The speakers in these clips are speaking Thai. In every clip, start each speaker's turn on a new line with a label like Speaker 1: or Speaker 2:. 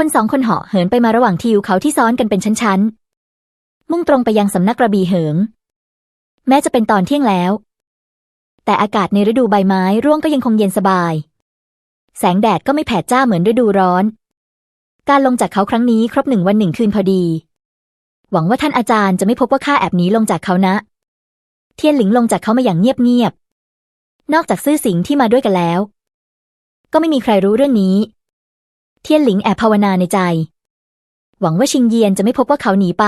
Speaker 1: คนสองคนเหาะเหินไปมาระหว่างทิวเขาที่ซ้อนกันเป็นชั้นๆ มุ่งตรงไปยังสำนักกระบี่เหิง แม้จะเป็นตอนเที่ยงแล้ว แต่อากาศในฤดูใบไม้ร่วงก็ยังคงเย็นสบาย แสงแดดก็ไม่แผดจ้าเหมือนฤดูร้อน การลงจากเขาครั้งนี้ครบหนึ่งวันหนึ่งคืนพอดี หวังว่าท่านอาจารย์จะไม่พบว่าข้าแอบหนีลงจากเขานะ เทียนหลิงลงจากเขามาอย่างเงียบๆนอกจากซื่อสิงที่มาด้วยกันแล้ว ก็ไม่มีใครรู้เรื่องนี้ เทียนหลิงแอบภาวนาในใจ หวังว่าชิงเยียนจะไม่พบว่าเขาหนีไป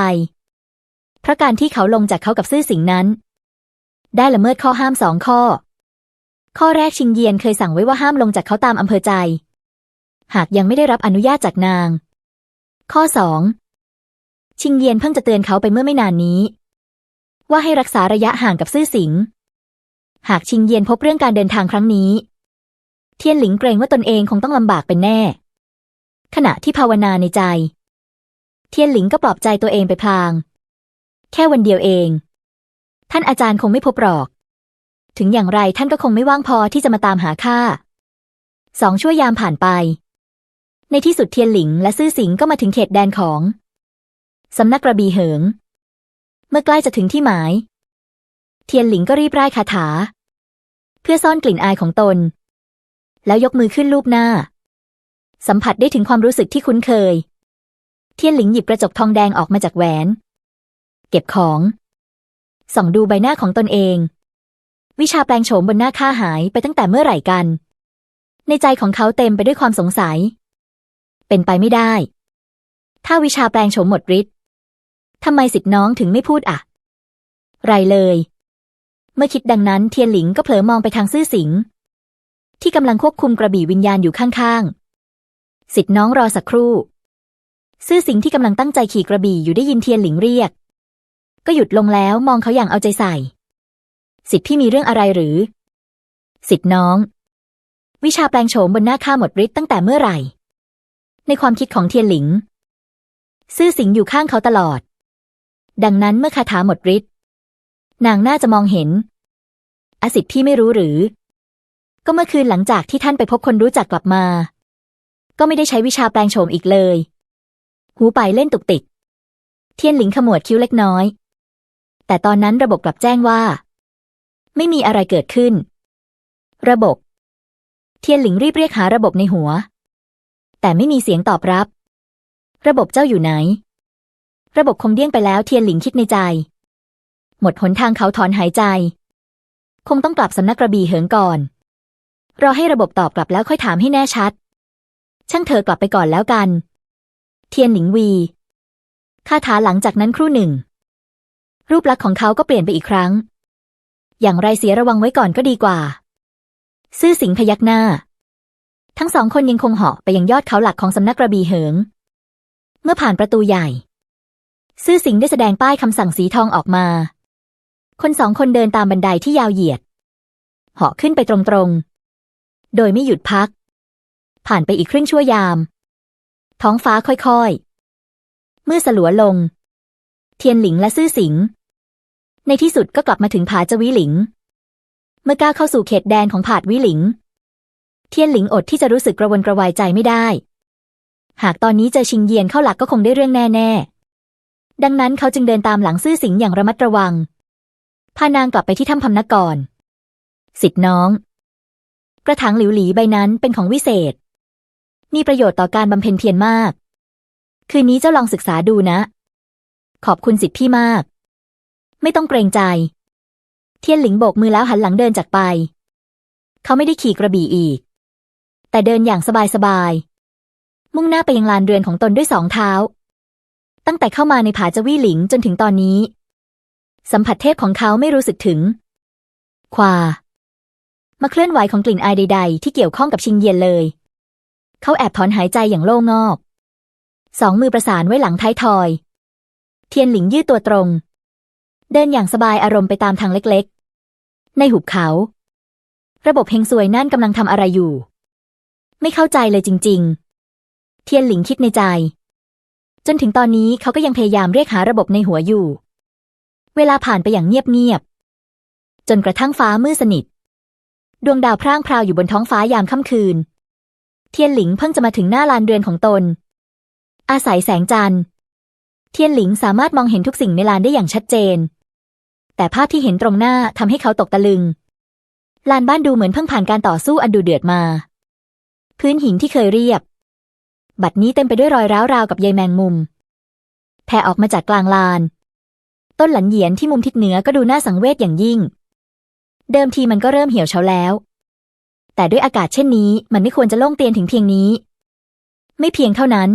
Speaker 1: เพราะการที่เขาลงจากเขากับซื่อสิงนั้น ได้ละเมิดข้อห้ามสองข้อ ข้อแรกชิงเยียนเคยสั่งไว้ว่าห้ามลงจากเขาตามอำเภอใจ หากยังไม่ได้รับอนุญาตจากนาง ข้อสองชิงเยียนเพิ่งจะเตือนเขาไปเมื่อไม่นานนี้ ว่าให้รักษาระยะห่างกับซื่อสิง หากชิงเยียนพบเรื่องการเดินทางครั้งนี้ เทียนหลิงเกรงว่าตนเองคงต้องลำบากเป็นแน่ ขณะที่ภาวนาในใจ เทียนหลิงก็ปลอบใจตัวเองไปพลาง แค่วันเดียวเอง ท่านอาจารย์คงไม่พบหรอก ถึงอย่างไรท่านก็คงไม่ว่างพอที่จะมาตามหาข้าสองชั่วยามผ่านไป ในที่สุดเทียนหลิงและซื่อสิงก็มาถึงเขตแดนของสำนักกระบี่เหิง เมื่อใกล้จะถึงที่หมาย เทียนหลิงก็รีบร่ายคาถา เพื่อซ่อนกลิ่นอายของตน แล้วยกมือขึ้นลูบหน้า สัมผัสได้ถึงความรู้สึกที่คุ้นเคย เทียนหลิงหยิบกระจกทองแดงออกมาจากแหวน เก็บของ ส่องดูใบหน้าของตนเอง วิชาแปลงโฉมบนหน้าข้าหายไปตั้งแต่เมื่อไหร่กัน ในใจของเขาเต็มไปด้วยความสงสัย เป็นไปไม่ได้ ถ้าวิชาแปลงโฉมหมดฤทธิ์ทำไมสิทธิ์น้องถึงไม่พูดอะไรเลย เมื่อคิดดังนั้นเทียนหลิงก็เผลอมองไปทางซื่อสิงที่กำลังควบคุมกระบี่วิญญาณอยู่ข้างๆ สิทธิ์น้องรอสักครู่ ซื่อสิงที่กำลังตั้งใจขี่กระบี่อยู่ได้ยินเทียนหลิงเรียก ก็หยุดลงแล้วมองเขาอย่างเอาใจใส่ สิทธิ์พี่มีเรื่องอะไรหรือ สิทธิ์น้อง วิชาแปลงโฉมบนหน้าข้าหมดฤทธิ์ตั้งแต่เมื่อไหร่ ในความคิดของเทียนหลิง ซื่อสิงอยู่ข้างเขาตลอด ดังนั้นเมื่อคาถาหมดฤทธิ์นางน่าจะมองเห็น อสิทธิ์พี่ไม่รู้หรือ ก็เมื่อคืนหลังจากที่ท่านไปพบคนรู้จักกลับมา ก็ไม่ได้ใช้วิชาแปลงโฉมอีกเลย หูไปเล่นตุกติก เทียนหลิงขมวดคิ้วเล็กน้อย แต่ตอนนั้นระบบกลับแจ้งว่า ไม่มีอะไรเกิดขึ้น ระบบ เทียนหลิงรีบเรียกหาระบบในหัว แต่ไม่มีเสียงตอบรับ ระบบเจ้าอยู่ไหน ระบบคงเดี้ยงไปแล้วเทียนหลิงคิดในใจ หมดหนทางเขาถอนหายใจ คงต้องกลับสำนักกระบี่เหิงก่อนรอให้ระบบตอบกลับแล้วค่อยถามให้แน่ชัด ช่างเธอกลับไปก่อนแล้วกัน เทียนหลิงวีคาถาหลังจากนั้นครู่หนึ่ง รูปลักษณ์ของเขาก็เปลี่ยนไปอีกครั้ง อย่างไรเสียระวังไว้ก่อนก็ดีกว่า ซื่อสิงพยักหน้า ทั้งสองคนยังคงเหาะไปยังยอดเขาหลักของสำนักกระบี่เหิง เมื่อผ่านประตูใหญ่ ซื่อสิงได้แสดงป้ายคำสั่งสีทองออกมา คนสองคนเดินตามบันไดที่ยาวเหยียด เหาะขึ้นไปตรงๆ โดยไม่หยุดพัก ผ่านไปอีกครึ่งชั่วยาม ท้องฟ้าค่อยๆเมื่อสลัวลง เทียนหลิงและซื่อสิง ในที่สุดก็กลับมาถึงผาจวิหลิง เมื่อก้าวเข้าสู่เขตแดนของผาดวิหลิง เทียนหลิงอดที่จะรู้สึกกระวนกระวายใจไม่ได้ หากตอนนี้เจอชิงเยียนเข้าหลักก็คงได้เรื่องแน่ๆ ดังนั้นเขาจึงเดินตามหลังซื่อสิงอย่างระมัดระวัง พานางกลับไปที่ถ้ำพำนักก่อน สิทธิ์น้อง กระถางหลิวหลีใบนั้นเป็นของวิเศษ มีประโยชน์ต่อการบำเพ็ญเพียรมาก คืนนี้เจ้าลองศึกษาดูนะ ขอบคุณสิทธิพี่มาก ไม่ต้องเกรงใจ เทียนหลิงโบกมือแล้วหันหลังเดินจากไป เขาไม่ได้ขี่กระบี่อีก แต่เดินอย่างสบายๆ มุ่งหน้าไปยังลานเรือนของตนด้วยสองเท้า ตั้งแต่เข้ามาในผาจวี่หลิงจนถึงตอนนี้ สัมผัสเทพของเขาไม่รู้สึกถึง ความาเคลื่อนไหวของกลิ่นอายใด ๆ ที่เกี่ยวข้องกับชิงเยียนเลย เขาแอบถอนหายใจอย่างโล่งอก สองมือประสานไว้หลังท้ายทอย เทียนหลิงยืดตัวตรง เดินอย่างสบายอารมณ์ไปตามทางเล็กๆ ในหุบเขา ระบบเฮงซวยนั่นกำลังทำอะไรอยู่ ไม่เข้าใจเลยจริง ๆ เทียนหลิงคิดในใจ จนถึงตอนนี้เขาก็ยังพยายามเรียกหาระบบในหัวอยู่ เวลาผ่านไปอย่างเงียบๆจนกระทั่งฟ้ามืดสนิท ดวงดาวพร่างพราวอยู่บนท้องฟ้ายามค่ำคืน เทียนหลิงเพิ่งจะมาถึงหน้าลานเรือนของตน อาศัยแสงจันทร์ เทียนหลิงสามารถมองเห็นทุกสิ่งในลานได้อย่างชัดเจน แต่ภาพที่เห็นตรงหน้าทำให้เขาตกตะลึง ลานบ้านดูเหมือนเพิ่งผ่านการต่อสู้อันดูเดือดมา พื้นหินที่เคยเรียบ บัดนี้เต็มไปด้วยรอยร้าวราวกับใยแมงมุมแผ่ออกมาจากกลางลาน ต้นหลันเหยียนที่มุมทิศเหนือก็ดูน่าสังเวชอย่างยิ่ง เดิมทีมันก็เริ่มเหี่ยวเฉาแล้ว แต่ด้วยอากาศเช่นนี้มันไม่ควรจะโล่งเตียนถึงเพียงนี้ ไม่เพียงเท่านั้น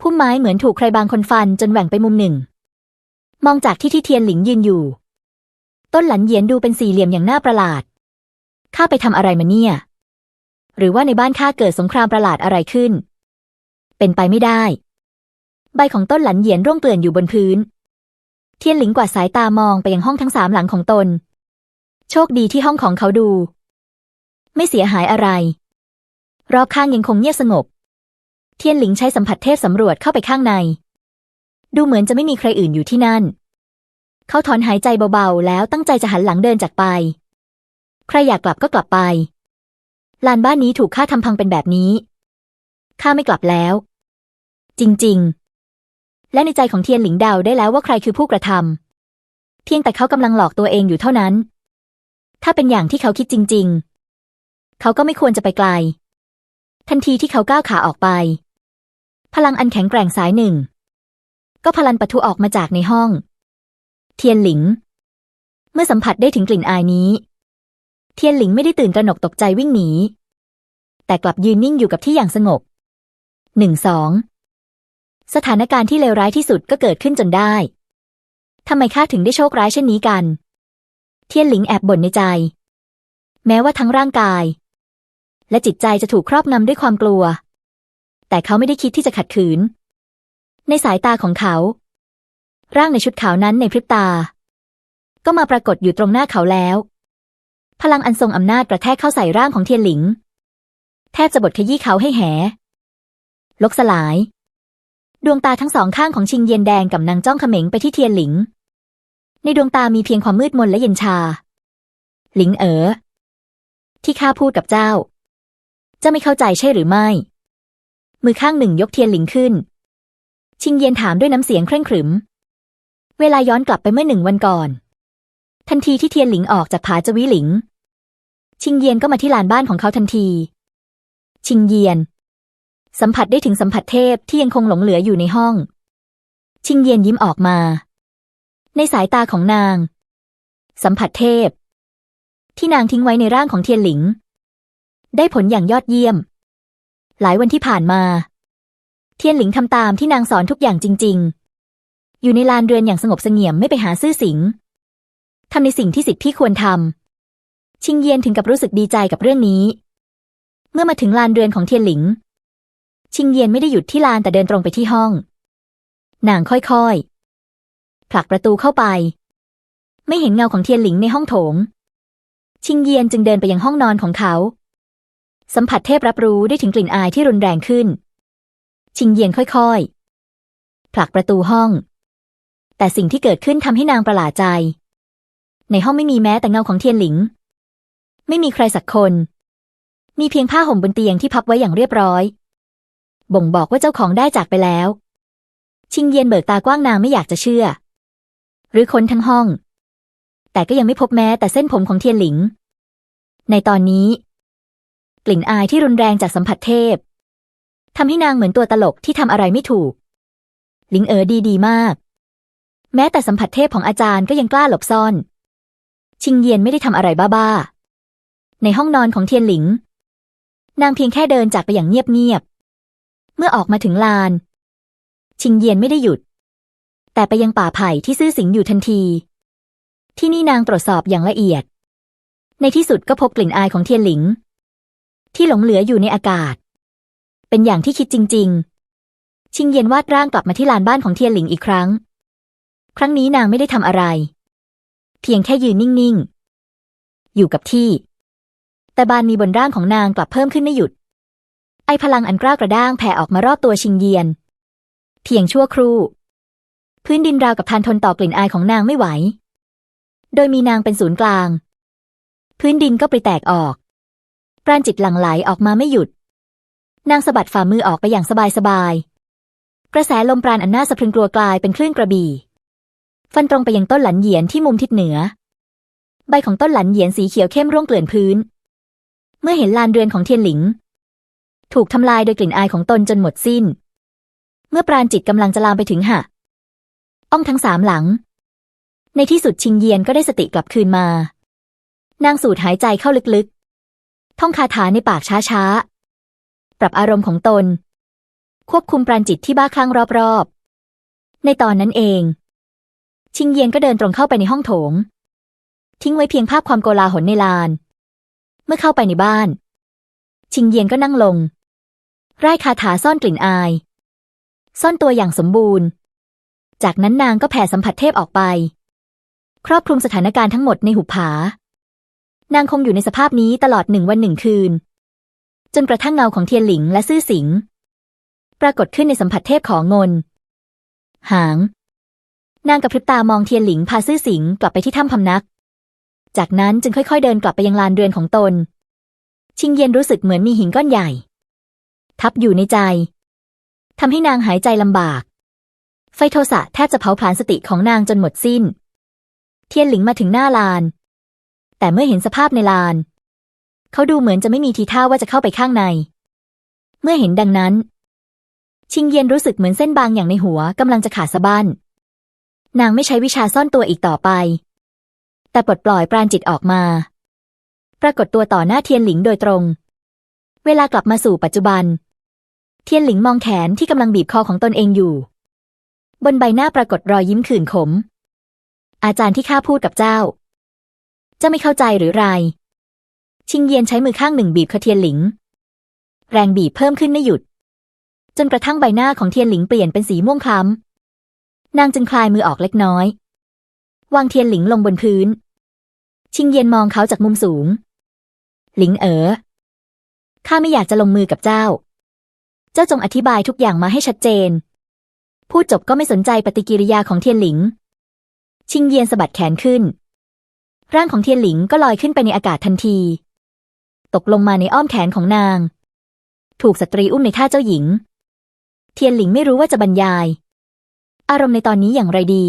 Speaker 1: พุ่มไม้เหมือนถูกใครบางคนฟันจนแหว่งไปมุมหนึ่ง มองจากที่ที่เทียนหลิงยืนอยู่ ต้นหลันเหยียนดูเป็นสี่เหลี่ยมอย่างน่าประหลาดข้าไปทำอะไรมาเนี่ย หรือว่าในบ้านข้าเกิดสงครามประหลาดอะไรขึ้น เป็นไปไม่ได้ ใบของต้นหลันเหยียนร่วงเกลื่อนอยู่บนพื้น เทียนหลิงกวาดสายตามองไปยังห้องทั้งสามหลังของตน โชคดีที่ห้องของเขาดู ไม่เสียหายอะไร รอบข้างยังคงเงียบสงบ เทียนหลิงใช้สัมผัสเทพสำรวจเข้าไปข้างใน ดูเหมือนจะไม่มีใครอื่นอยู่ที่นั่น เขาถอนหายใจเบาๆ แล้วตั้งใจจะหันหลังเดินจากไป ใครอยากกลับก็กลับไป ลานบ้านนี้ถูกข้าทำพังเป็นแบบนี้ข้าไม่กลับแล้ว จริงๆ และในใจของเทียนหลิงเดาได้แล้วว่าใครคือผู้กระทำเพียงแต่เขากำลังหลอกตัวเองอยู่เท่านั้น ถ้าเป็นอย่างที่เขาคิดจริง ๆ เขาก็ไม่ควรจะไปไกล ทันทีที่เขาก้าวขาออกไป พลังอันแข็งแกร่งสายหนึ่ง ก็พลันปะทุออกมาจากในห้อง เทียนหลิง เมื่อสัมผัสได้ถึงกลิ่นอายนี้ เทียนหลิงไม่ได้ตื่นตระหนกตกใจวิ่งหนี แต่กลับยืนนิ่งอยู่กับที่อย่างสงบหนึ่งสองสถานการณ์ที่เลวร้ายที่สุดก็เกิดขึ้นจนได้ทำไมข้าถึงได้โชคร้ายเช่นนี้กัน เทียนหลิงแอบบ่นในใจ แม้ว่าทั้งร่างกาย และจิตใจจะถูกครอบงำด้วยความกลัว แต่เขาไม่ได้คิดที่จะขัดขืน ในสายตาของเขา ร่างในชุดขาวนั้นในพริบตา ก็มาปรากฏอยู่ตรงหน้าเขาแล้ว พลังอันทรงอำนาจกระแทกเข้าใส่ร่างของเทียนหลิง แทบจะบดขยี้เขาให้แหลกสลาย ดวงตาทั้งสองข้างของชิงเย็นแดงกับนางจ้องเขม็งไปที่เทียนหลิง ในดวงตามีเพียงความมืดมนและเย็นชา หลิงเอ๋อที่ข้าพูดกับเจ้า จะไม่เข้าใจใช่หรือไม่ มือข้างหนึ่งยกเทียนหลิงขึ้น ชิงเย็นถามด้วยน้ำเสียงเคร่งขรึม เวลาย้อนกลับไปเมื่อหนึ่งวันก่อน ทันทีที่เทียนหลิงออกจากผาจวิหลิง ชิงเยียนก็มาที่ลานบ้านของเขาทันที ชิงเยียนสัมผัสได้ถึงสัมผัสเทพที่ยังคงหลงเหลืออยู่ในห้อง ชิงเยียนยิ้มออกมา ในสายตาของนาง สัมผัสเทพ ที่นางทิ้งไว้ในร่างของเทียนหลิง ได้ผลอย่างยอดเยี่ยม หลายวันที่ผ่านมา เทียนหลิงทำตามที่นางสอนทุกอย่างจริง ๆ อยู่ในลานเรือนอย่างสงบเสงี่ยมไม่ไปหาซื่อสิงทำในสิ่งที่สิทธิพี่ควรทำชิงเยียนถึงกับรู้สึกดีใจกับเรื่องนี้ เมื่อมาถึงลานเรือนของเทียนหลิง ชิงเยียนไม่ได้หยุดที่ลานแต่เดินตรงไปที่ห้องนางค่อยๆผลักประตูเข้าไป ไม่เห็นเงาของเทียนหลิงในห้องโถง ชิงเยียนจึงเดินไปยังห้องนอนของเขา สัมผัสเทพรับรู้ได้ถึงกลิ่นอายที่รุนแรงขึ้น ชิงเยียนค่อยๆ ผลักประตูห้อง แต่สิ่งที่เกิดขึ้นทำให้นางประหลาดใจ ในห้องไม่มีแม้แต่เงาของเทียนหลิง ไม่มีใครสักคน มีเพียงผ้าห่มบนเตียงที่พับไว้อย่างเรียบร้อย บ่งบอกว่าเจ้าของได้จากไปแล้ว ชิงเยียนเบิกตากว้างนางไม่อยากจะเชื่อ หรือคนทั้งห้อง แต่ก็ยังไม่พบแม้แต่เส้นผมของเทียนหลิง ในตอนนี้ กลิ่นอายที่รุนแรงจากสัมผัสเทพทำให้นางเหมือนตัวตลกที่ทำอะไรไม่ถูกหลิงเอ๋อดีดีมาก แม้แต่สัมผัสเทพของอาจารย์ก็ยังกล้าหลบซ่อน ชิงเยียนไม่ได้ทำอะไรบ้าๆ ในห้องนอนของเทียนหลิง นางเพียงแค่เดินจากไปอย่างเงียบๆ เมื่อออกมาถึงลาน ชิงเยียนไม่ได้หยุด แต่ไปยังป่าไผ่ที่ซื่อสิงอยู่ทันที ที่นี่นางตรวจสอบอย่างละเอียด ในที่สุดก็พบกลิ่นอายของเทียนหลิง ที่หลงเหลืออยู่ในอากาศ เป็นอย่างที่คิดจริง ๆ ชิงเย็นวาดร่างกลับมาที่ลานบ้านของเทียนหลิงอีกครั้ง ครั้งนี้นางไม่ได้ทำอะไร เพียงแค่ยืนนิ่ง ๆ อยู่กับที่ แต่บานมีบนร่างของนางกลับเพิ่มขึ้นไม่หยุด ไอพลังอันกล้ากระด้างแผ่ออกมารอบตัวชิงเยียน เพียงชั่วครู่ พื้นดินราวกับทานทนต่อกลิ่นอายของนางไม่ไหว โดยมีนางเป็นศูนย์กลาง พื้นดินก็ปริแตกออก ปราณจิตหลั่งไหลออกมาไม่หยุด นางสะบัดฝ่ามือออกไปอย่างสบายกระแสลมปราณอันน่าสะพรึงกลัวกลายเป็นคลื่นกระบี่ ฟันตรงไปยังต้นหลันเหยียนที่มุมทิศเหนือ ใบของต้นหลันเหยียนสีเขียวเข้มร่วงเกลื่อนพื้น เมื่อเห็นลานเรือนของเทียนหลิง ถูกทำลายโดยกลิ่นอายของตนจนหมดสิ้น เมื่อปราณจิตกำลังจะลามไปถึงหะอ้องทั้งสามหลัง ในที่สุดชิงเยียนก็ได้สติกลับคืนมา นางสูดหายใจเข้าลึกๆ ท่องคาถาในปากช้าๆ ปรับอารมณ์ของตน ควบคุมปราณจิตที่บ้าคลั่งรอบๆ ในตอนนั้นเอง ชิงเยียนก็เดินตรงเข้าไปในห้องโถง ทิ้งไว้เพียงภาพความโกลาหลในลาน เมื่อเข้าไปในบ้าน ชิงเยียนก็นั่งลงไร้คาถาซ่อนกลิ่นอาย ซ่อนตัวอย่างสมบูรณ์ จากนั้นนางก็แผ่สัมผัสเทพออกไป ครอบคลุมสถานการณ์ทั้งหมดในหุบผา นางคงอยู่ในสภาพนี้ตลอดหนึ่งวันหนึ่งคืน จนกระทั่งเงาของเทียนหลิงและซื่อสิง ปรากฏขึ้นในสัมผัสเทพของงน หาง นางกับพริบตามองเทียนหลิงพาซื่อสิงกลับไปที่ถ้ำพำนัก จากนั้นจึงค่อยๆเดินกลับไปยังลานเรือนของตน ชิงเย็นรู้สึกเหมือนมีหินก้อนใหญ่ ทับอยู่ในใจทำให้นางหายใจลำบาก ไฟโทสะแทบจะเผาผลาญสติของนางจนหมดสิ้น เทียนหลิงมาถึงหน้าลาน แต่เมื่อเห็นสภาพในลาน เขาดูเหมือนจะไม่มีทีท่าว่าจะเข้าไปข้างใน เมื่อเห็นดังนั้น ชิงเย็นรู้สึกเหมือนเส้นบางอย่างในหัวกำลังจะขาดสะบั้นนางไม่ใช้วิชาซ่อนตัวอีกต่อไป แต่ปลดปล่อยปราณจิตออกมา ปรากฏตัวต่อหน้าเทียนหลิงโดยตรง เวลากลับมาสู่ปัจจุบัน เทียนหลิงมองแขนที่กำลังบีบคอของตนเองอยู่ บนใบหน้าปรากฏรอยยิ้มขื่นขม อาจารย์ที่ข้าพูดกับเจ้า จ้าไม่เข้าใจหรือไร ชิงเยียนใช้มือข้างหนึ่งบีบคอเทียนหลิง แรงบีบเพิ่มขึ้นไม่หยุด จนกระทั่งใบหน้าของเทียนหลิงเปลี่ยนเป็นสีม่วงคล้ำนางจึงคลายมือออกเล็กน้อย วางเทียนหลิงลงบนพื้น ชิงเยียนมองเขาจากมุมสูง หลิงเอ๋อข้าไม่อยากจะลงมือกับเจ้า เจ้าจงอธิบายทุกอย่างมาให้ชัดเจน พูดจบก็ไม่สนใจปฏิกิริยาของเทียนหลิง ชิงเยียนสะบัดแขนขึ้น ร่างของเทียนหลิงก็ลอยขึ้นไปในอากาศทันที ตกลงมาในอ้อมแขนของนาง ถูกสตรีอุ้มในท่าเจ้าหญิง เทียนหลิงไม่รู้ว่าจะบรรยาย อารมณ์ในตอนนี้อย่างไรดี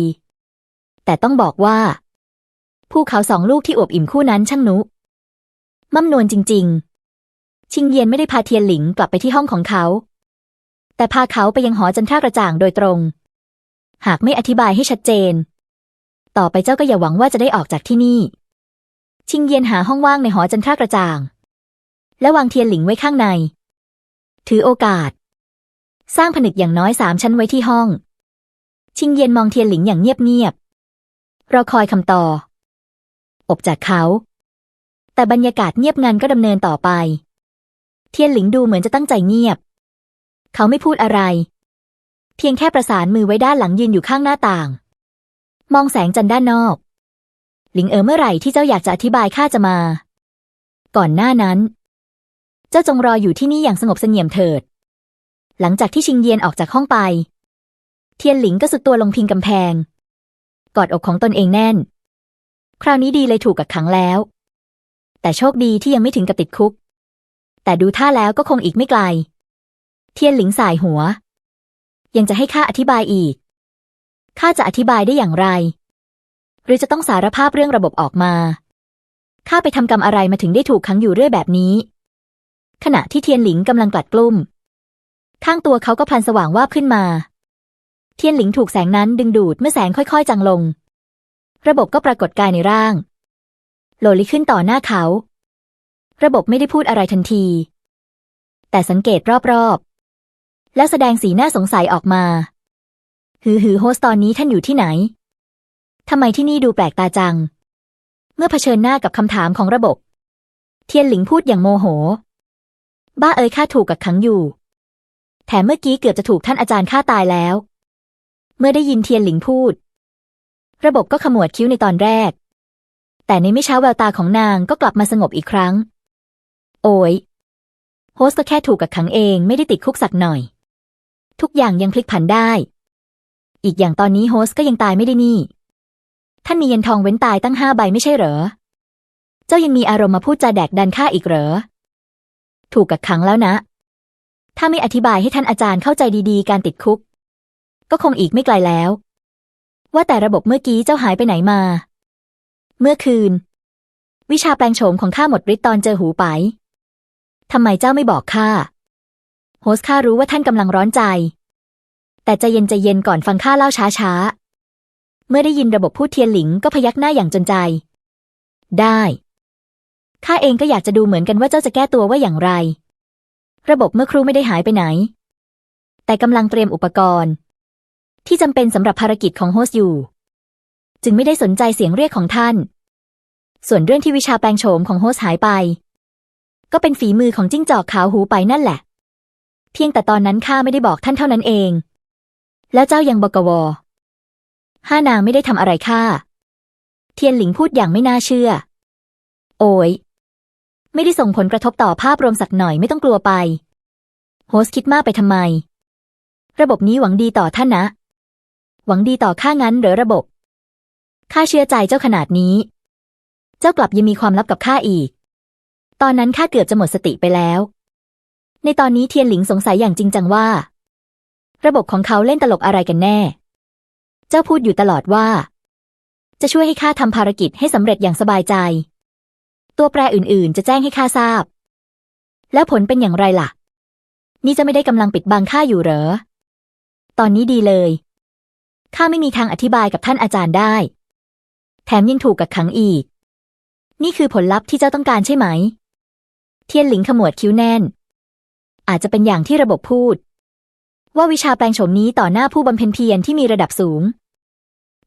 Speaker 1: แต่ต้องบอกว่าภูเขาสองลูกที่อวบอิ่มคู่นั้นช่างนุ มั่มนวลจริง ๆ ชิงเยียนไม่ได้พาเทียนหลิงกลับไปที่ห้องของเขา แต่พาเขาไปยังหอจันทรากระจ่างโดยตรง หากไม่อธิบายให้ชัดเจน ต่อไปเจ้าก็อย่าหวังว่าจะได้ออกจากที่นี่ ชิงเยียนหาห้องว่างในหอจันทรากระจ่าง และวางเทียนหลิงไว้ข้างใน ถือโอกาส สร้างผนึกอย่างน้อยสามชั้นไว้ที่ห้อง ชิงเยียนมองเทียนหลิงอย่างเงียบๆรอคอยคำตอบอบจากเขา แต่บรรยากาศเงียบงันก็ดำเนินต่อไป เทียนหลิงดูเหมือนจะตั้งใจเงียบ เขาไม่พูดอะไร เพียงแค่ประสานมือไว้ด้านหลังยืนอยู่ข้างหน้าต่าง มองแสงจันทร์ด้านนอก หลิงเอ๋อเมื่อไหร่ที่เจ้าอยากจะอธิบายข้าจะมา ก่อนหน้านั้น เจ้าจงรออยู่ที่นี่อย่างสงบเสงี่ยมเถิด หลังจากที่ชิงเยียนออกจากห้องไป เทียนหลิงก็สุดตัวลงพิงกำแพง กอดอกของตนเองแน่น คราวนี้ดีเลยถูกกักขังแล้ว แต่โชคดีที่ยังไม่ถึงกับติดคุก แต่ดูท่าแล้วก็คงอีกไม่ไกล เทียนหลิงสายหัว ยังจะให้ข้าอธิบายอีก ข้าจะอธิบายได้อย่างไร หรือจะต้องสารภาพเรื่องระบบออกมา ข้าไปทำกรรมอะไรมาถึงได้ถูกขังอยู่เรื่อยแบบนี้ ขณะที่เทียนหลิงกำลังกลัดกลุ้ม ข้างตัวเขาก็พลันสว่างวาบขึ้นมา เทียนหลิงถูกแสงนั้นดึงดูดเมื่อแสงค่อยๆจางลง ระบบก็ปรากฏกายในร่างโหลลิขึ้นต่อหน้าเขา ระบบไม่ได้พูดอะไรทันที แต่สังเกตรอบๆ แล้วแสดงสีหน้าสงสัยออกมา หือหือโฮสตอนนี้ท่านอยู่ที่ไหน ทำไมที่นี่ดูแปลกตาจัง เมื่อเผชิญหน้ากับคำถามของระบบ เทียนหลิงพูดอย่างโมโห บ้าเอ๋ยข้าถูกกักขังอยู่ แถมเมื่อกี้เกือบจะถูกท่านอาจารย์ฆ่าตายแล้ว เมื่อได้ยินเทียนหลิงพูด ระบบก็ขมวดคิ้วในตอนแรก แต่ในไม่ช้าแววตาของนางก็กลับมาสงบอีกครั้ง โอ้ยโฮสก็แค่ถูกกักขังเองไม่ได้ติดคุกสักหน่อย ทุกอย่างยังพลิกผันได้ อีกอย่างตอนนี้โฮสก็ยังตายไม่ได้นี่ ท่านมีเย็นทองเว้นตายตั้งห้าใบไม่ใช่เหรอ เจ้ายังมีอารมณ์มาพูดจาแดกดันข้าอีกเหรอ ถูกกักขังแล้วนะ ถ้าไม่อธิบายให้ท่านอาจารย์เข้าใจดีๆ การติดคุก ก็คงอีกไม่ไกลแล้ว ว่าแต่ระบบเมื่อกี้เจ้าหายไปไหนมา เมื่อคืน วิชาแปลงโฉมของข้าหมดฤทธิ์ตอนเจอหูไปทำไมเจ้าไม่บอกข้า โฮสข้ารู้ว่าท่านกำลังร้อนใจ แต่ใจเย็นใจเย็นก่อนฟังข้าเล่าช้าช้าๆเมื่อได้ยินระบบพูดเทียนหลิงก็พยักหน้าอย่างจนใจ ได้ข้าเองก็อยากจะดูเหมือนกันว่าเจ้าจะแก้ตัวว่าอย่างไร ระบบเมื่อครู่ไม่ได้หายไปไหน แต่กำลังเตรียมอุปกรณ์ ที่จำเป็นสำหรับภารกิจของโฮสอยู่ จึงไม่ได้สนใจเสียงเรียกของท่าน ส่วนเรื่องที่วิชาแปลงโฉมของโฮสหายไป ก็เป็นฝีมือของจิ้งจอกขาวหูไปนั่นแหละ เพียงแต่ตอนนั้นข้าไม่ได้บอกท่านเท่านั้นเอง แล้วเจ้ายังบกวห้านางไม่ได้ทำอะไรข้าเทียนหลิงพูดอย่างไม่น่าเชื่อ โอ้ยไม่ได้ส่งผลกระทบต่อภาพรวมสักหน่อยไม่ต้องกลัวไป โฮสคิดมากไปทำไม ระบบนี้หวังดีต่อท่านนะ หวังดีต่อข้างั้นหรือระบบข้าเชื่อใจเจ้าขนาดนี้ เจ้ากลับยังมีความลับกับข้าอีก ตอนนั้นข้าเกือบจะหมดสติไปแล้ว ในตอนนี้เทียนหลิงสงสัยอย่างจริงจังว่า ระบบของเขาเล่นตลกอะไรกันแน่ เจ้าพูดอยู่ตลอดว่า จะช่วยให้ข้าทำภารกิจให้สำเร็จอย่างสบายใจ ตัวแปรอื่นๆ จะแจ้งให้ข้าทราบ แล้วผลเป็นอย่างไรล่ะ นี่จะไม่ได้กำลังปิดบังข้าอยู่เหรอ ตอนนี้ดีเลย ข้าไม่มีทางอธิบายกับท่านอาจารย์ได้ แถมยังถูกกักขังอีก นี่คือผลลัพธ์ที่เจ้าต้องการใช่ไหม เทียนหลิงขมวดคิ้วแน่น อาจจะเป็นอย่างที่ระบบพูด ว่าวิชาแปลงโฉมนี้ต่อหน้าผู้บำเพ็ญเพียรที่มีระดับสูง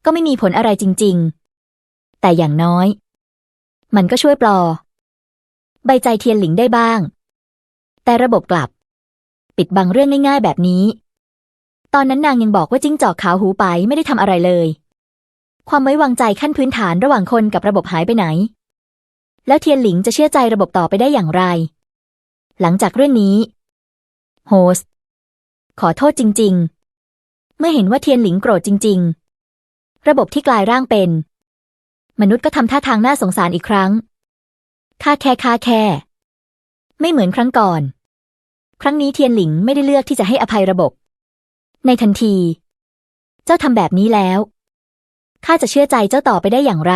Speaker 1: ก็ไม่มีผลอะไรจริง ๆ แต่อย่างน้อย มันก็ช่วยปลอ ใบใจเทียนหลิงได้บ้าง แต่ระบบกลับ ปิดบังเรื่องง่าย ๆ แบบนี้ ตอนนั้นนางยังบอกว่าจิ้งจอกขาวหูไปไม่ได้ทำอะไรเลย ความไว้วางใจขั้นพื้นฐานระหว่างคนกับระบบหายไปไหน แล้วเทียนหลิงจะเชื่อใจระบบต่อไปได้อย่างไร หลังจากเรื่องนี้ โฮสต์ ขอโทษจริง ๆ เมื่อเห็นว่าเทียนหลิงโกรธจริง ๆ ระบบที่กลายร่างเป็น มนุษย์ก็ทำท่าทางน่าสงสารอีกครั้งค่าแค่ค่าแค่ ไม่เหมือนครั้งก่อน ครั้งนี้เทียนหลิงไม่ได้เลือกที่จะให้อภัยระบบ ในทันที เจ้าทำแบบนี้แล้วข้าจะเชื่อใจเจ้าต่อไปได้อย่างไร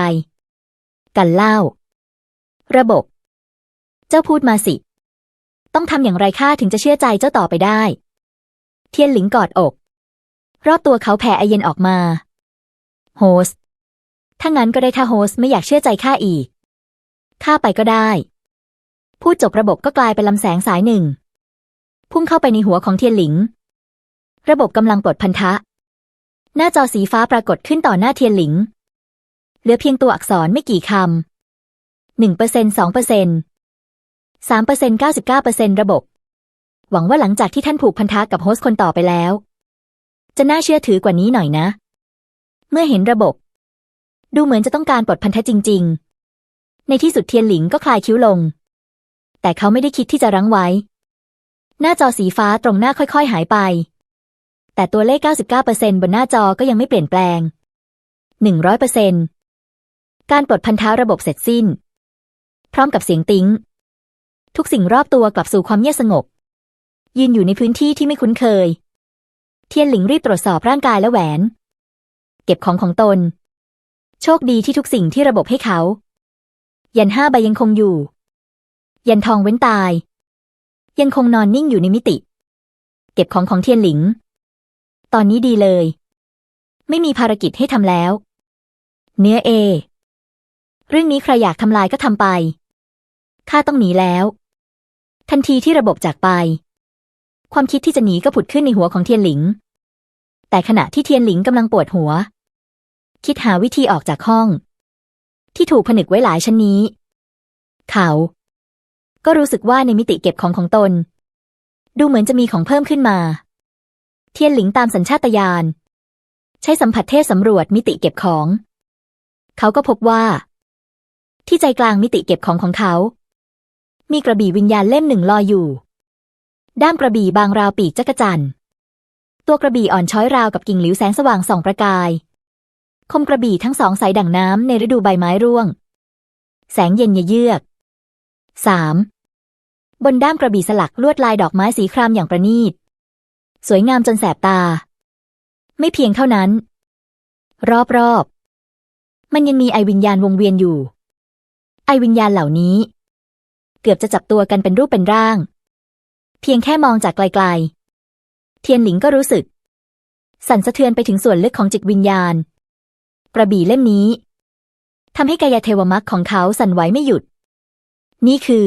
Speaker 1: กันเล่า ระบบ เจ้าพูดมาสิ ต้องทำอย่างไรข้าถึงจะเชื่อใจเจ้าต่อไปได้ เทียนหลิงกอดอก รอบตัวเขาแผ่ไอเย็นออกมา โฮส ถ้างั้นก็ได้ถ้าโฮสไม่อยากเชื่อใจข้าอีก ข้าไปก็ได้ พูดจบระบบก็กลายเป็นลำแสงสายหนึ่ง พุ่งเข้าไปในหัวของเทียนหลิง ระบบกำลังปลดพันธะ หน้าจอสีฟ้าปรากฏขึ้นต่อหน้าเทียนหลิง เหลือเพียงตัวอักษรไม่กี่คำหนึ่งเปอร์เซ็นสองเปอร์เซ็นสามเปอร์เซ็นเก้าสิบเก้าเปอร์เซ็นระบบ หวังว่าหลังจากที่ท่านผูกพันธะกับโฮสต์คนต่อไปแล้ว จะน่าเชื่อถือกว่านี้หน่อยนะ เมื่อเห็นระบบ ดูเหมือนจะต้องการปลดพันธะจริง ๆ ในที่สุดเทียนหลิงก็คลายคิ้วลง แต่เขาไม่ได้คิดที่จะรั้งไว้ หน้าจอสีฟ้าตรงหน้าค่อยๆ หายไป แต่ตัวเลข 99%บนหน้าจอก็ยังไม่เปลี่ยนแปลง 100%การปลดพันธะระบบเสร็จสิ้น พร้อมกับเสียงติ้ง ทุกสิ่งรอบตัวกลับสู่ความเงียบสงบ ยืนอยู่ในพื้นที่ที่ไม่คุ้นเคย เทียนหลิงรีบตรวจสอบร่างกายและแหวน เก็บของของตน โชคดีที่ทุกสิ่งที่ระบบให้เขา ยันห้าใบยังคงอยู่ ยันทองเว้นตาย ยังคงนอนนิ่งอยู่ในมิติ เก็บของของเทียนหลิง ตอนนี้ดีเลย ไม่มีภารกิจให้ทำแล้ว เนื้อเอ เรื่องนี้ใครอยากทำลายก็ทำไปข้าต้องหนีแล้ว ทันทีที่ระบบจากไป ความคิดที่จะหนีก็ผุดขึ้นในหัวของเทียนหลิง แต่ขณะที่เทียนหลิงกำลังปวดหัว คิดหาวิธีออกจากห้อง ที่ถูกผนึกไว้หลายชั้นนี้ เขา ก็รู้สึกว่าในมิติเก็บของของตน ดูเหมือนจะมีของเพิ่มขึ้นมา เทียนหลิงตามสัญชาตญาณใช้สัมผัสเทพสำรวจมิติเก็บของ เขาก็พบว่า ที่ใจกลางมิติเก็บของของเขา มีกระบี่วิญญาณเล่มหนึ่งลอยอยู่ ด้ามกระบี่บางราวปีกจักจั่นตัวกระบี่อ่อนช้อยราวกับกิ่งหลิวแสงสว่างส่องประกาย คมกระบี่ทั้งสองใสดั่งน้ำในฤดูใบไม้ร่วง แสงเย็นเยือกสามบนด้ามกระบี่สลักลวดลายดอกไม้สีครามอย่างประณีต สวยงามจนแสบตา ไม่เพียงเท่านั้น รอบๆมันยังมีไอวิญญาณวงเวียนอยู่ ไอวิญญาณเหล่านี้ เกือบจะจับตัวกันเป็นรูปเป็นร่าง เพียงแค่มองจากไกลๆ เทียนหลิงก็รู้สึก สั่นสะเทือนไปถึงส่วนลึกของจิตวิญญาณ กระบี่เล่มนี้ทำให้กายเทวมักของเขาสั่นไหวไม่หยุด นี่คือ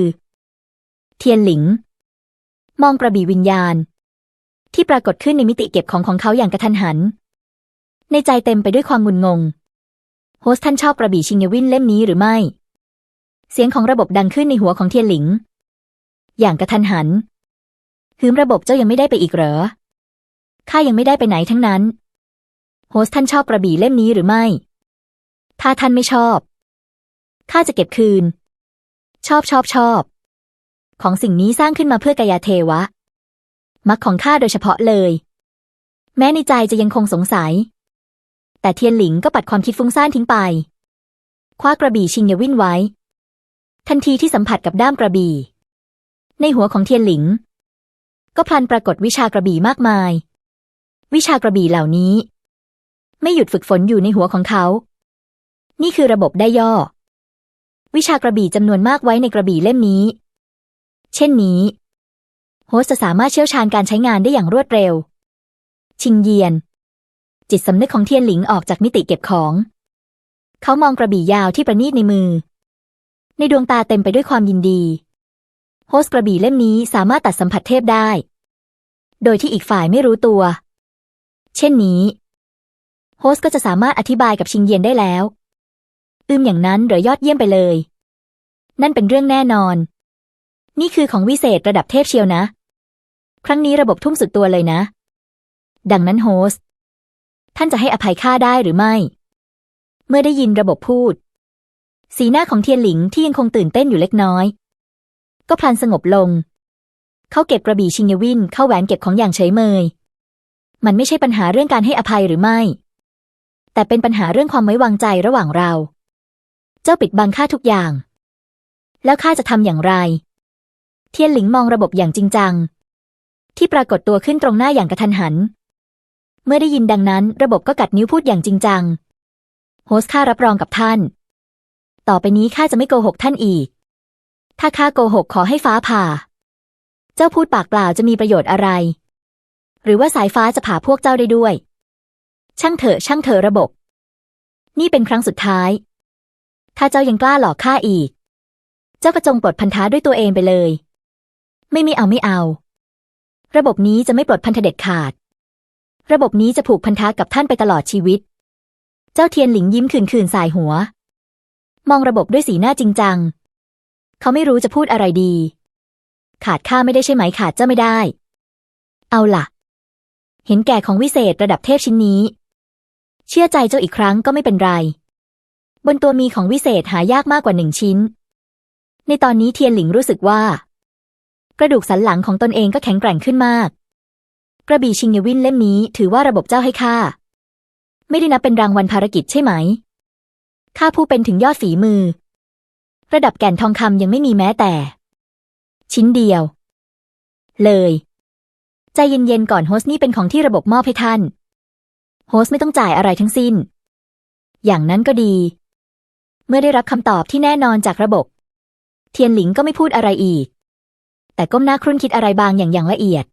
Speaker 1: เทียนหลิง มองกระบี่วิญญาณ ที่ปรากฏขึ้นในมิติเก็บของของเขาอย่างกระทันหัน ในใจเต็มไปด้วยความงุนงง โฮสต์ท่านชอบกระบี่ชิงเยวินเล่มนี้หรือไม่ เสียงของระบบดังขึ้นในหัวของเทียนหลิง อย่างกระทันหัน หืมระบบเจ้ายังไม่ได้ไปอีกเหรอ ข้ายังไม่ได้ไปไหนทั้งนั้น โฮสท่านชอบกระบี่เล่มนี้หรือไม่ ถ้าท่านไม่ชอบ ข้าจะเก็บคืน ชอบชอบชอบ ของสิ่งนี้สร้างขึ้นมาเพื่อกายาเทวะ มักของข้าโดยเฉพาะเลย แม้ในใจจะยังคงสงสัย แต่เทียนหลิงก็ปัดความคิดฟุ้งซ่านทิ้งไป คว้ากระบี่ชิงยาวินไว้ ทันทีที่สัมผัสกับด้ามกระบี่ ในหัวของเทียนหลิง ก็พลันปรากฏวิชากระบี่มากมาย วิชากระบี่เหล่านี้ ไม่หยุดฝึกฝนอยู่ในหัวของเขา นี่คือระบบได้ย่อ วิชากระบี่จำนวนมากไว้ในกระบี่เล่มนี้ เช่นนี้ โฮสจะสามารถเชี่ยวชาญการใช้งานได้อย่างรวดเร็ว ชิงเยียน จิตสำนึกของเทียนหลิงออกจากมิติเก็บของ เขามองกระบี่ยาวที่ประณีตในมือ ในดวงตาเต็มไปด้วยความยินดี โฮสกระบี่เล่มนี้สามารถตัดสัมผัสเทพได้ โดยที่อีกฝ่ายไม่รู้ตัว เช่นนี้ โฮสก็จะสามารถอธิบายกับชิงเยียนได้แล้ว อืมอย่างนั้นหรือยอดเยี่ยมไปเลย นั่นเป็นเรื่องแน่นอน นี่คือของวิเศษระดับเทพเชียวนะ ครั้งนี้ระบบทุ่มสุดตัวเลยนะ ดังนั้นโฮส ท่านจะให้อภัยข้าได้หรือไม่ เมื่อได้ยินระบบพูด สีหน้าของเทียนหลิงที่ยังคงตื่นเต้นอยู่เล็กน้อย ก็พลันสงบลง เขาเก็บกระบี่ชิงยวินเข้าแหวนเก็บของอย่างเฉยเมย มันไม่ใช่ปัญหาเรื่องการให้อภัยหรือไม่ แต่เป็นปัญหาเรื่องความไว้วางใจระหว่างเรา เจ้าปิดบังข้าทุกอย่าง แล้วข้าจะทำอย่างไร เทียนหลิงมองระบบอย่างจริงจัง ที่ปรากฏตัวขึ้นตรงหน้าอย่างกระทันหัน เมื่อได้ยินดังนั้น ระบบก็กัดนิ้วพูดอย่างจริงจัง โฮสต์ข้ารับรองกับท่าน ต่อไปนี้ข้าจะไม่โกหกท่านอีก ถ้าข้าโกหกขอให้ฟ้าผ่า เจ้าพูดปากเปล่าจะมีประโยชน์อะไร หรือว่าสายฟ้าจะผ่าพวกเจ้าได้ด้วย ช่างเถอะช่างเถอะระบบ นี่เป็นครั้งสุดท้าย ถ้าเจ้ายังกล้าหลอกข้าอีก เจ้าก็จงปลดพันธะด้วยตัวเองไปเลย ไม่ม่เอาไม่เอา ระบบนี้จะไม่ปลดพันธะเด็ดขาด ระบบนี้จะผูกพันธะกับท่านไปตลอดชีวิต เจ้าเทียนหลิงยิ้มขื่นๆสายหัว มองระบบด้วยสีหน้าจริงจัง เขาไม่รู้จะพูดอะไรดี ขาดข้าไม่ได้ใช่ไหมขาดเจ้าไม่ได้ เอาล่ะ เห็นแก่ของวิเศษระดับเทพชิ้นนี้ เชื่อใจเจ้าอีกครั้งก็ไม่เป็นไร บนตัวมีของวิเศษหายากมากกว่าหนึ่งชิ้น ในตอนนี้เทียนหลิงรู้สึกว่า กระดูกสันหลังของตนเองก็แข็งแกร่งขึ้นมาก กระบี่ชิงเยวินเล่มนี้ถือว่าระบบเจ้าให้ข้าไม่ได้นับเป็นรางวัลภารกิจใช่ไหมข้าผู้เป็นถึงยอดฝีมือ ระดับแก่นทองคำยังไม่มีแม้แต่ ชิ้นเดียว เลย ใจเย็นๆก่อนโฮสต์นี่เป็นของที่ระบบมอบให้ท่าน โฮสต์ไม่ต้องจ่ายอะไรทั้งสิ้น อย่างนั้นก็ดี เมื่อได้รับคำตอบที่แน่นอนจากระบบ เทียนหลิงก็ไม่พูดอะไรอีก แต่ก้มหน้าครุ่นคิดอะไรบางอย่างอย่างละเอียด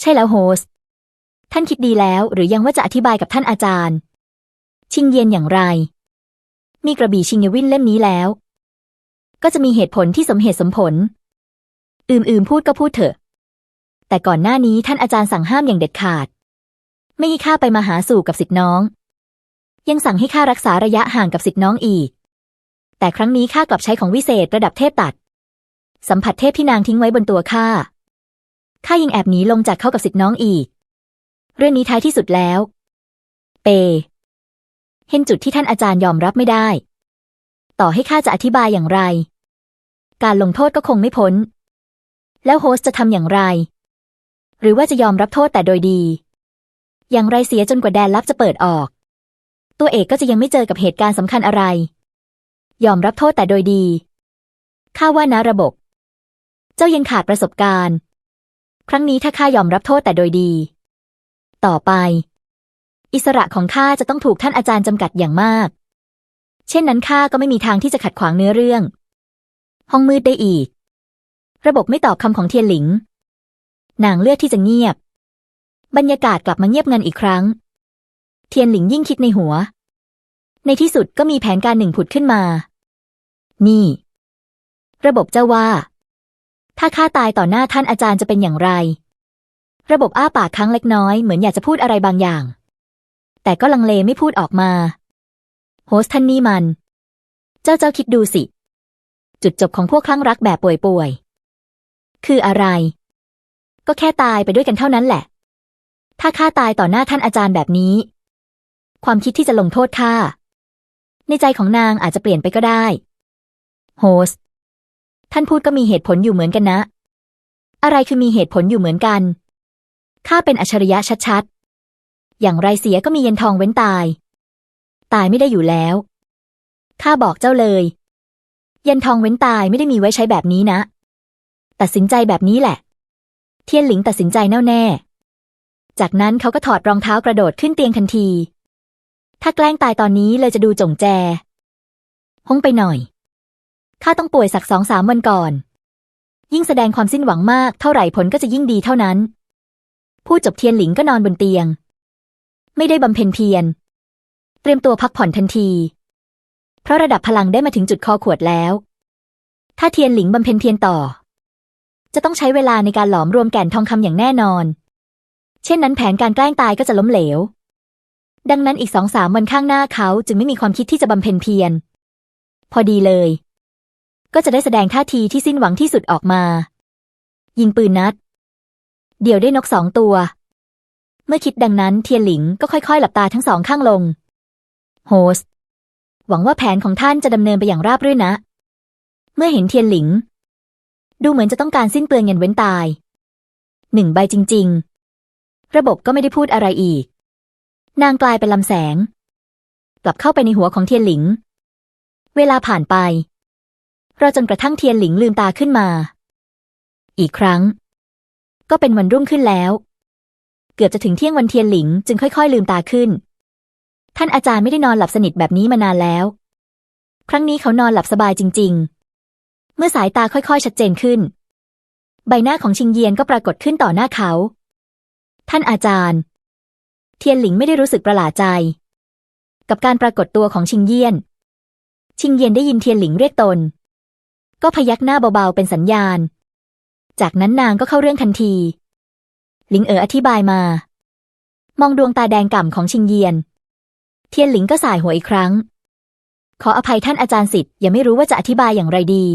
Speaker 1: ใช่แล้วโฮสต์ท่านคิดดีแล้วหรือยังว่าจะอธิบายกับท่านอาจารย์ ชิงเย็นอย่างไร มีกระบี่ชิงเยวินเล่มนี้แล้ว ก็จะมีเหตุผลที่สมเหตุสมผล อืมๆพูดก็พูดเถอะ แต่ก่อนหน้านี้ท่านอาจารย์สั่งห้ามอย่างเด็ดขาด ไม่ให้ข้าไปมาหาสู่กับสิทธิน้อง ยังสั่งให้ข้ารักษาระยะห่างกับสิทธิน้องอีก แต่ครั้งนี้ข้ากลับใช้ของวิเศษระดับเทพตัด สัมผัสเทพที่นางทิ้งไว้บนตัวข้าข้ายังแอบหนีลงจากเข้ากับสิทธิน้องอีก เรื่องนี้ท้ายที่สุดแล้ว เป เห็นจุดที่ท่านอาจารย์ยอมรับไม่ได้ ต่อให้ข้าจะอธิบายอย่างไร การลงโทษก็คงไม่พ้น แล้วโฮสจะทำอย่างไร หรือว่าจะยอมรับโทษแต่โดยดี อย่างไรเสียจนกว่าแดนลับจะเปิดออก ตัวเอกก็จะยังไม่เจอกับเหตุการณ์สำคัญอะไร ยอมรับโทษแต่โดยดี ข้าว่านะระบบ เจ้ายังขาดประสบการณ์ ครั้งนี้ถ้าข้ายอมรับโทษแต่โดยดี ต่อไป อิสระของข้าจะต้องถูกท่านอาจารย์จำกัดอย่างมาก เช่นนั้นข้าก็ไม่มีทางที่จะขัดขวางเนื้อเรื่อง ห้องมืดได้อีก ระบบไม่ตอบคำของเทียนหลิง นางเลือกที่จะเงียบ บรรยากาศกลับมาเงียบงันอีกครั้ง เทียนหลิงยิ่งคิดในหัว ในที่สุดก็มีแผนการหนึ่งผุดขึ้นมา นี่ ระบบเจ้าว่า ถ้าข้าตายต่อหน้าท่านอาจารย์จะเป็นอย่างไร ระบบอ้าปากค้างเล็กน้อยเหมือนอยากจะพูดอะไรบางอย่าง แต่ก็ลังเลไม่พูดออกมา โฮสท่านนี่มัน เจ้าเจ้าคิดดูสิ จุดจบของพวกคลั่งรักแบบป่วยๆ คืออะไร ก็แค่ตายไปด้วยกันเท่านั้นแหละ ถ้าข้าตายต่อหน้าท่านอาจารย์แบบนี้ ความคิดที่จะลงโทษข้า ในใจของนางอาจจะเปลี่ยนไปก็ได้ โฮส ท่านพูดก็มีเหตุผลอยู่เหมือนกันนะ อะไรคือมีเหตุผลอยู่เหมือนกัน ข้าเป็นอัจฉริยะชัดๆ อย่างไรเสียก็มีเย็นทองเว้นตาย ตายไม่ได้อยู่แล้ว ข้าบอกเจ้าเลยย็นทองเว้นตายไม่ได้มีไว้ใช้แบบนี้นะ ตัดสินใจแบบนี้แหละ เทียนหลิงตัดสินใจแน่วแน่ จากนั้นเขาก็ถอดรองเท้ากระโดดขึ้นเตียงทันที ถ้าแกล้งตายตอนนี้เลยจะดูจงแจห้องไปหน่อย ข้าต้องป่วยสักสองสามวันก่อน ยิ่งแสดงความสิ้นหวังมากเท่าไหร่ผลก็จะยิ่งดีเท่านั้นพูดจบเทียนหลิงก็นอนบนเตียง ไม่ได้บำเพ็ญเพียร เตรียมตัวพักผ่อนทันที เพราะระดับพลังได้มาถึงจุดคอขวดแล้ว ถ้าเทียนหลิงบำเพ็ญเพียรต่อ จะต้องใช้เวลาในการหลอมรวมแก่นทองคำอย่างแน่นอน เช่นนั้นแผนการแกล้งตายก็จะล้มเหลว ดังนั้นอีกสองสามวันข้างหน้าเขาจึงไม่มีความคิดที่จะบำเพ็ญเพียร พอดีเลย ก็จะได้แสดงท่าทีที่สิ้นหวังที่สุดออกมา ยิงปืนนัด เดี๋ยวได้นกสองตัว เมื่อคิดดังนั้นเทียนหลิงก็ค่อยๆ หลับตาทั้งสองข้างลง โฮสต์หวังว่าแผนของท่านจะดำเนินไปอย่างราบรื่นนะ เมื่อเห็นเทียนหลิง ดูเหมือนจะต้องการสิ้นเปลืองเงินเว้นตาย หนึ่งใบจริง ๆ ระบบก็ไม่ได้พูดอะไรอีก นางกลายเป็นลำแสง กลับเข้าไปในหัวของเทียนหลิง เวลาผ่านไป เรอจนกระทั่งเทียนหลิงลืมตาขึ้นมา อีกครั้ง ก็เป็นวันรุ่งขึ้นแล้ว เกือบจะถึงเที่ยงวันเทียนหลิงจึงค่อย ๆ ลืมตาขึ้น ท่านอาจารย์ไม่ได้นอนหลับสนิทแบบนี้มานานแล้ว ครั้งนี้เขานอนหลับสบายจริง ๆ เมื่อสายตาค่อยๆ ชัดเจนขึ้น ใบหน้าของชิงเยียนก็ปรากฏขึ้นต่อหน้าเขา ท่านอาจารย์ เทียนหลิงไม่ได้รู้สึกประหลาดใจ กับการปรากฏตัวของชิงเยียน ชิงเยียนได้ยินเทียนหลิงเรียกตน ก็พยักหน้าเบาๆเป็นสัญญาณ จากนั้นนางก็เข้าเรื่องทันที หลิงเอ๋ออธิบายมา มองดวงตาแดงก่ำของชิงเยียน เทียนหลิงก็สายหัวอีกครั้ง ขออภัยท่านอาจารย์สิทธิ์ยังไม่รู้ว่าจะอธิบายอย่างไรดี